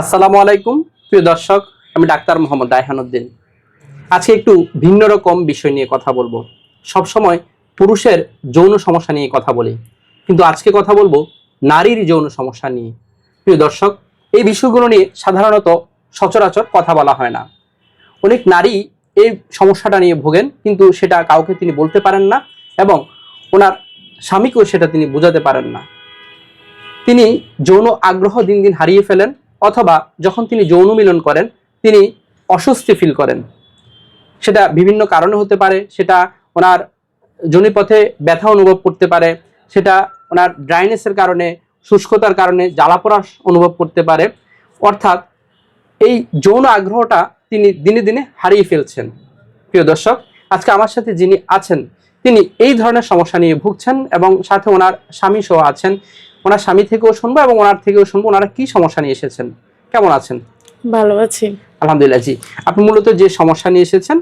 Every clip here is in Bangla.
আসসালামু আলাইকুম, প্রিয় দর্শক, আমি ডাক্তার মোহাম্মদ রায়হানুদ্দিন আজকে একটু ভিন্ন রকম বিষয় নিয়ে কথা বলব। সব সময় পুরুষের যৌন সমস্যা নিয়ে কথা বলি। কিন্তু আজকে কথা বলব নারীর যৌন সমস্যা নিয়ে। প্রিয় দর্শক, এই বিষয়গুলো নিয়ে সাধারণত সচরাচর কথা বলা হয় না। অনেক নারী এই সমস্যাটা নিয়ে ভোগেন, কিন্তু সেটা কাউকে তিনি বলতে পারেন না এবং ওনার স্বামীকেও সেটা তিনি বোঝাতে পারেন না। তিনি যৌন আগ্রহ দিন দিন হারিয়ে ফেলেন অথবা যখন তিনি যৌন মিলন করেন, তিনি অস্বস্তি ফিল করেন। সেটা বিভিন্ন কারণে হতে পারে, সেটা ওনার জনিপথে ব্যথা অনুভব করতে পারে, সেটা ওনার ড্রাইনেসের কারণে, শুষ্কতার কারণে জ্বালাপোড়া অনুভব করতে পারে। অর্থাৎ এই যৌন আগ্রহটা তিনি দিনে দিনে হারিয়ে ফেলছেন। প্রিয় দর্শক, আজকে আমার সাথে যিনি আছেন, তিনি এই ধরনের সমস্যা নিয়ে ভুগছেন এবং সাথে ওনার স্বামী সহ আছেন। ওনার স্বামী থেকেও শুনব এবং ওনার থেকেও শুনব ওনারা কি সমস্যা নিয়ে এসেছেন? কেমন আছেন? ভালো আছি। আলহামদুলিল্লাহ জি। আপনি মূলত যে সমস্যা নিয়ে এসেছেন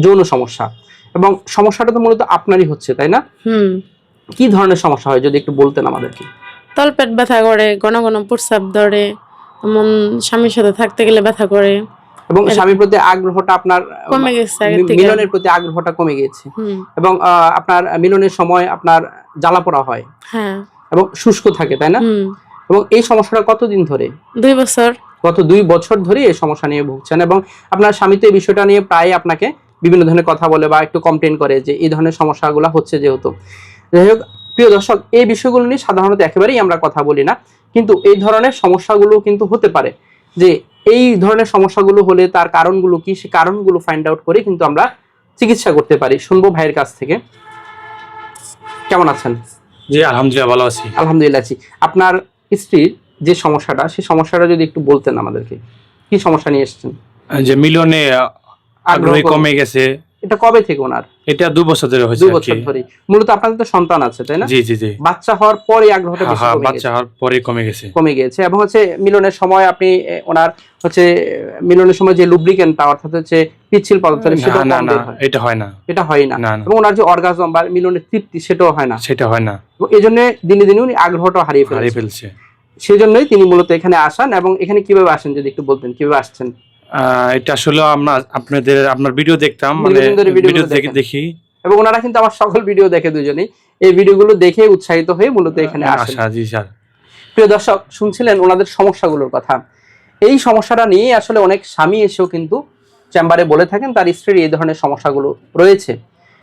যৌন সমস্যা। এবং সমস্যাটা তো মূলত আপনারই হচ্ছে তাই না? হুম। কি ধরনের সমস্যা হয় যদি একটু বলতেন আমাদেরকে? তলপেট ব্যথা করে ঘন ঘন প্রস্রাব ধরে এমন স্বামীর সাথে থাকতে গেলে ব্যথা করে। এবং স্বামীর প্রতি আগ্রহটা আপনার কমে গেছে মিলনের প্রতি আগ্রহটা কমে গেছে। এবং আপনার মিলনের সময় আপনার জ্বালা পোড়া হয়। হ্যাঁ। এবং শুষ্ক থাকে তাই না? এবং এই সমস্যাটা কতদিন ধরে? দুই বছর। গত দুই বছর ধরে এই সমস্যা নিয়ে ভুগছেন এবং আপনার স্বামী তো এই বিষয়টা নিয়ে প্রায় আপনাকে বিভিন্ন ধরনের কথা বলে বা একটু কমপ্লেন করে যে এই ধরনের সমস্যাগুলো হচ্ছে যেহেতু। যাই হোক প্রিয় দর্শক এই বিষয়গুলো নিয়ে সাধারণত একেবারেই আমরা কথা বলি না কিন্তু এই ধরনের সমস্যাগুলো কিন্তু হতে পারে যে এই ধরনের সমস্যাগুলো হলে তার কারণগুলো কি সে কারণগুলো ফাইন্ড আউট করে কিন্তু আমরা চিকিৎসা করতে পারি। শুনব ভাইয়ের কাছ থেকে। কেমন আছেন? জি আলহামদুলিল্লাহ ভালো আছি। আলহামদুলিল্লাহ আছি। আপনার স্ত্রীর যে সমস্যাটা সেই সমস্যাটা যদি একটু বলতেন আমাদেরকে কি সমস্যা নিয়ে এসেছেন? যে মিলনে আগ্রহী আগ্রহ কমে গেছে এটা কবে থেকে ওনার? এটা দু বছর ধরে হয়েছে আর বছর ধরে মূলত আপনাদের তো সন্তান আছে তাই না? জি জি জি। বাচ্চা হওয়ার পরে আগ্রহটা বেশি কমে বাচ্চা হওয়ার পরে কমে গেছে। কমে গিয়েছে এবং হচ্ছে মিলনের সময় আপনি ওনার হচ্ছে মিলনের সময় যে লুব্রিকেন্টটা অর্থাৎ হচ্ছে পিচ্ছিল পদার্থ সেটা না না এটা হয় না। এটা হয় না। এবং ওনার যে অর্গাজম বা মিলনের তৃপ্তি সেটাও হয় না। সেটা হয় না। এই জন্য দিনে দিনে উনি আগ্রহটা হারিয়ে হারিয়ে ফেলছে। সেই জন্যই তিনি মূলত এখানে আসেন এবং এখানে কীভাবে আসেন যদি একটু বলতেন কীভাবে আসছেন? এটা আসলে আমরা আপনাদের আপনার ভিডিও দেখতাম মানে ভিডিও দেখে দেখি। এবং ওনারা কিন্তু আমার সকল ভিডিও দেখে দুজনেই। এই ভিডিওগুলো দেখে উৎসাহিত হয়ে মূলত এখানে আসেন। আশা জি স্যার। প্রিয় দর্শক শুনছিলেন ওনাদের সমস্যাগুলোর কথা। এই সমস্যাটা নিয়ে আসলে অনেক স্বামী এসেও কিন্তু চেম্বারে বলে থাকেন তার স্ত্রীর এই ধরনের সমস্যাগুলো রয়েছে।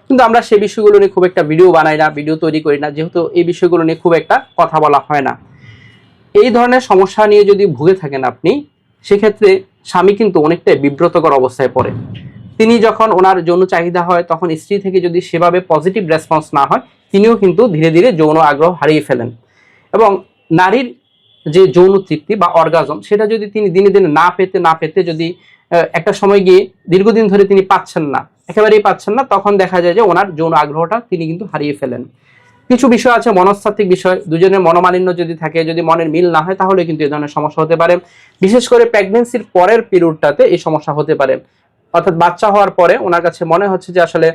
কিন্তু আমরা সেই বিষয়গুলো নিয়ে খুব একটা ভিডিও বানাই না ভিডিও তৈরি করি না যেহেতু এই বিষয়গুলো নিয়ে খুব একটা কথা বলা হয় না। এই ধরনের সমস্যা নিয়ে যদি ভুগে থাকেন আপনি সেক্ষেত্রে স্বামী কিন্তু অনেকটাই বিব্রতকর অবস্থায় পড়ে। তিনি যখন ওনার যৌন চাহিদা হয়, তখন স্ত্রী থেকে যদি সেভাবে পজিটিভ রেসপন্স না হয়, তিনিও কিন্তু ধীরে ধীরে যৌন আগ্রহ হারিয়ে ফেলেন। এবং নারীর যে যৌন তৃপ্তি বা অর্গাজম সেটা যদি তিনি দিনে দিনে না পেতে না পেতে যদি একটা সময় গিয়ে দীর্ঘদিন ধরে তিনি পাচ্ছেন না, একেবারেই পাচ্ছেন না, তখন দেখা যায় যে ওনার যৌন আগ্রহটা তিনি কিন্তু হারিয়ে ফেলেন। কিছু বিষয় আছে, মনস্তাত্ত্বিক বিষয়। দুজনের মনোমালিন্য যদি থাকে, যদি মনের মিল না হয়, তাহলে কিন্তু এই ধরনের সমস্যা হতে পারে। বিশেষ করে প্রেগনেন্সির পরের পিরিয়ডটাতে এই সমস্যা হতে পারে। অর্থাৎ বাচ্চা হওয়ার পরে ওনার কাছে মনে হচ্ছে যে আসলে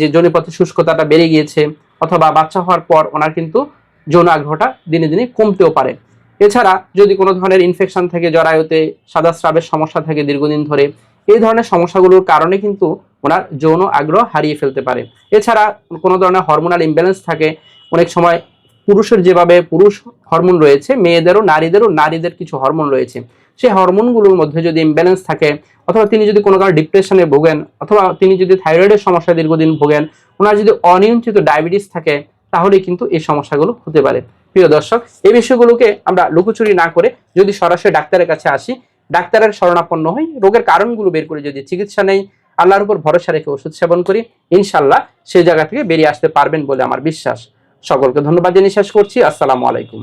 যে জনিপথে শুষ্কতাটা বেড়ে গিয়েছে, অথবা বাচ্চা হওয়ার পর ওনার কিন্তু যৌন আগ্রহটা দিনে দিনে কমতেও পারে। এছাড়া যদি কোনো ধরনের ইনফেকশন থেকে, জরায়ুতে সাদা স্রাবের সমস্যা থাকে দীর্ঘদিন ধরে, এই ধরনের সমস্যাগুলোর কারণে কিন্তু ওনার যৌন আগ্রহ হারিয়ে ফেলতে পারে। এছাড়া কোনো ধরনের হরমোনাল ইমব্যালেন্স থাকে, অনেক সময় পুরুষের যেভাবে পুরুষ হরমোন রয়েছে, মেয়েদেরও, নারীদেরও, নারীদের কিছু হরমোন রয়েছে। সেই হরমোনগুলোর মধ্যে যদি ইমব্যালেন্স থাকে, অথবা তিনি যদি কোনো কারণে ডিপ্রেশনে ভোগেন, অথবা তিনি যদি থাইরয়েডের সমস্যায় দীর্ঘদিন ভোগেন, ওনার যদি অনিয়ন্ত্রিত ডায়াবেটিস থাকে তাহলে কিন্তু এই সমস্যাগুলো হতে পারে। প্রিয় দর্শক, এই বিষয়গুলোকে আমরা লুকোচুরি না করে যদি সরাসরি ডাক্তারের কাছে আসি, ডাক্তারের শরণাপন্ন হই, রোগের কারণগুলো বের করে যদি চিকিৎসা নেই আল্লাহর উপর ভরসা রেখে ওষুধ সেবন করি ইনশাল্লাহ সেই জায়গা থেকে বেরিয়ে আসতে পারবেন বলে আমার বিশ্বাস। সকলকে ধন্যবাদ জানিয়ে শেষ করছি। আসসালামু আলাইকুম।